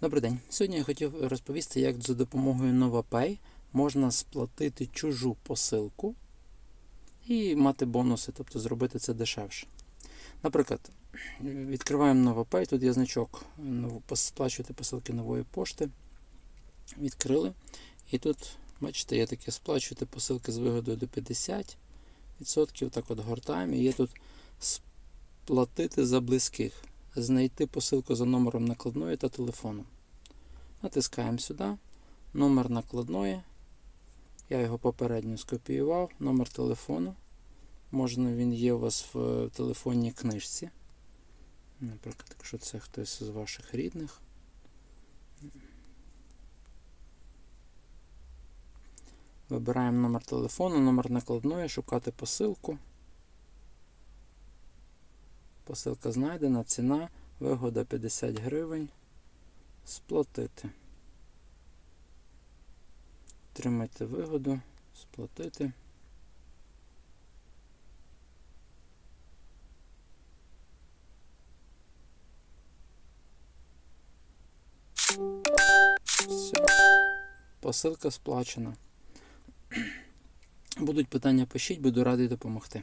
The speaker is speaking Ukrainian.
Добрий день. Сьогодні я хотів розповісти, як за допомогою NovaPay можна сплатити чужу посилку і мати бонуси, тобто зробити це дешевше. Наприклад, відкриваємо NovaPay, тут є значок сплачувати посилки нової пошти. Відкрили. І тут, бачите, є таке сплачувати посилки з вигодою до 50%. Так от гортаємо. І є тут сплатити за близьких. Знайти посилку за номером накладної та телефоном. Натискаємо сюди. Номер накладної. Я його попередньо скопіював. Номер телефону. Можна він є у вас в е, телефонній книжці. Наприклад, якщо це хтось з ваших рідних. Вибираємо номер телефону, номер накладної, шукати посилку. Посилка знайдена, ціна, вигода 50 гривень. Сплатити. Отримайте вигоду, сплатити. Все. Посилка сплачена. Будуть питання пишіть, буду радий допомогти.